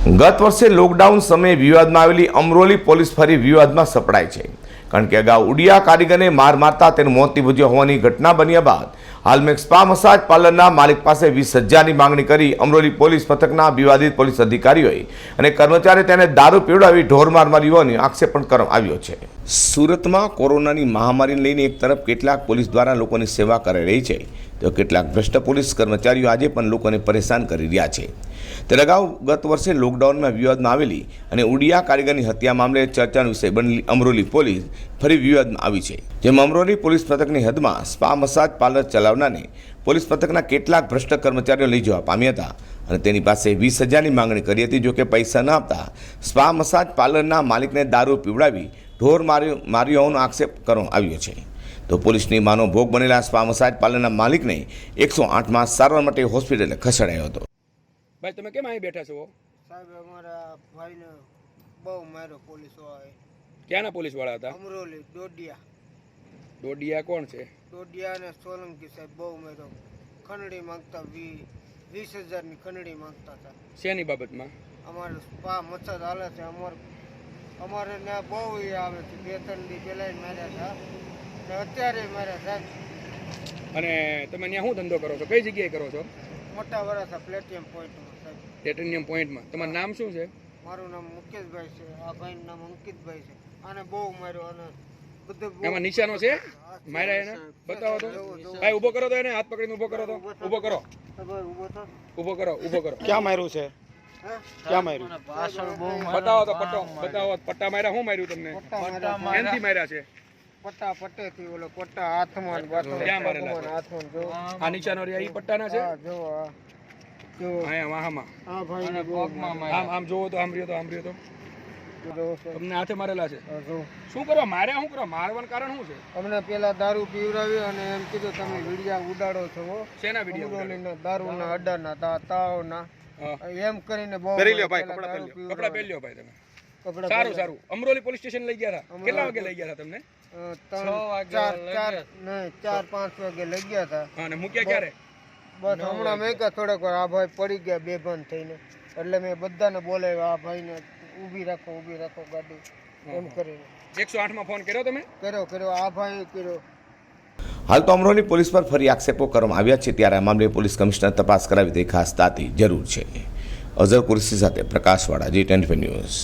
ગત વર્ષે લોકડાઉન સમયે વિવાદમાં આવેલી અમરોલી પોલીસ ફરી વિવાદમાં સપડાય છે. કારણ કે અગાઉ ઉડિયા કારીગરને માર મારતા તેનું મોત નીપજ્યું હોવાની ઘટના બન્યા બાદ, હાલમાં મેં સ્પા મસાજ પાર્લરના માલિક પાસે વીસ હજારની માંગણી કરી અમરોલી પોલીસ મથકના વિવાદિત પોલીસ અધિકારીઓએ અને કર્મચારી તેને દારૂ પીવડાવી ઢોરમાર મારી હોવાની આક્ષેપ પણ કરવામાં આવ્યો છે. સુરતમાં કોરોનાની મહામારીને લઈને એક તરફ કેટલાક પોલીસ દ્વારા લોકોની સેવા કરી રહી છે, તો કેટલાક ભ્રષ્ટ પોલીસ કર્મચારીઓ આજે પણ લોકોને પરેશાન કરી રહ્યા છે. ત્યારે અગાઉ ગત વર્ષે લોકડાઉનમાં વિવાદમાં આવેલી અને ઉડિયા કારીગરની હત્યા મામલે ચર્ચાનો વિષય બનેલી અમરોલી પોલીસ ફરી વિવાદમાં આવી છે. જેમાં અમરોલી પોલીસ મથકની હદમાં સ્પા મસાજ પાર્લર ચલાવનારને પોલીસ મથકના કેટલાક ભ્રષ્ટ કર્મચારીઓ લઈ જવા પામ્યા હતા અને તેની પાસે વીસ હજારની માંગણી કરી હતી જોકે પૈસા ન આપતા સ્પા મસાજ પાર્લરના માલિકને દારૂ પીવડાવી ઢોર માર્યો માર્યો હોવાનો આક્ષેપ કરવામાં આવ્યો છે. તો પોલીસની માનો ભોગ બનેલા સ્પા મસાજ પાર્લરના માલિકને એકસો આઠમાં સારવાર માટે હોસ્પિટલે ખસેડાયો હતો. ભાઈ તમે કેમ અહીં બેઠા છો? સાહેબ અમારા ભાઈને બહુ માર્યો પોલીસ આવે ક્યાંના પોલીસવાળા હતા? અમરોલી દોડિયા દોડિયા કોણ છે? દોડિયા અને સોલંકી સાહેબ બહુ માર્યો. ખંડણી માંગતા વી વીસ હજારની ખંડણી માંગતા હતા. શેની બાબતમાં? અમારે પા મચ્છર હાલે છે. અમાર અમારે ત્યાં બહુ એ આવે છે. બે ત્રણ દી પહેલાં માર્યા હતા ને અત્યારે માર્યા સાહેબ અને તમે ત્યાં શું ધંધો કરો છો? કઈ જગ્યાએ કરો છો? મોટા વરસા પ્લેટિયમ પોઈન્ટમાં સાહેબ. પ્લેટિનિયમ પોઈન્ટમાં તમારું નામ શું છે? મારું નામ મુકેશભાઈ છે. આ ભાઈનું નામ અંકિતભાઈ છે. આને બહુ માર્યો અને બધે બહુ એમાં નિશાનો છે? માર્યા એને? બતાવો તો. ભાઈ ઊભો કરો તો એને હાથ પકડીને ઊભો કરો તો. ઊભો કરો. ઊભો થો. ઊભો કરો ઊભો કરો. ક્યાં માર્યું છે? હે? ક્યાં માર્યું? બતાવો તો પટ્ટો. બતાવો પટ્ટા માર્યા શું માર્યું તમને? પટ્ટા માર્યા. એનથી માર્યા છે? પટ્ટા પટ્ટેથી ઓલો પટ્ટા હાથમાં ક્યાં મારેલા છે? હાથમાં જો. આ નિશાનો રહ્યા ઈ પટ્ટાના છે? હા જો આ જો. અહીંયા વાહામાં. આ ભાઈને બહુ આમ આમ જોવો તો આમ રહ્યો તો આમ રહ્યો તો. જો. તમને હાથે મારેલા છે? આ જો. શું કરવા માર્યા શું કરવા મારવાનું કારણ શું છે? અમને પેલા દારૂ પીવડાવી અને એમ કીધું તમે વિડિયા ઉડાડો છો હો. શેના વીડિયો ના દારૂના અડ્ડાના તા તાવના. એમ કરીને બહુ પહેરી લ્યો ભાઈ કપડા પહેરી લ્યો. દારૂ કપડા પહેરી લ્યો ભાઈ તમે. કપડા સારું સારું. અમરોલી પોલીસ સ્ટેશન લઈ ગયા હતા. કેટલા વાગે લઈ ગયા હતા તમને? ચાર ચાર નહીં ચાર પાંચ વાગે લઈ ગયા હતા અને મૂક્યા ક્યારે? બસ હમણાં મેં કહ્યું થોડોક વાર આ ભાઈ પડી ગયા બેભાન થઈને. એટલે મેં બધાને બોલાવ્યા આ ભાઈને ઊભી રાખો ઊભી રાખો ગાડી. એમ કરીને. એકસો આઠમાં ફોન કર્યો તમે? કર્યો કર્યો આ ભાઈ કર્યો. હાલ તો અમરોલી પોલીસ પર ફરી આક્ષેપો કરવામાં આવ્યા છે ત્યારે આ મામલે પોલીસ કમિશનર તપાસ કરાવી તે ખાસ તાતી જરૂર છે. અઝર કુરસી સાથે પ્રકાશવાળા જી ટ્વેન્ટી ન્યૂઝ.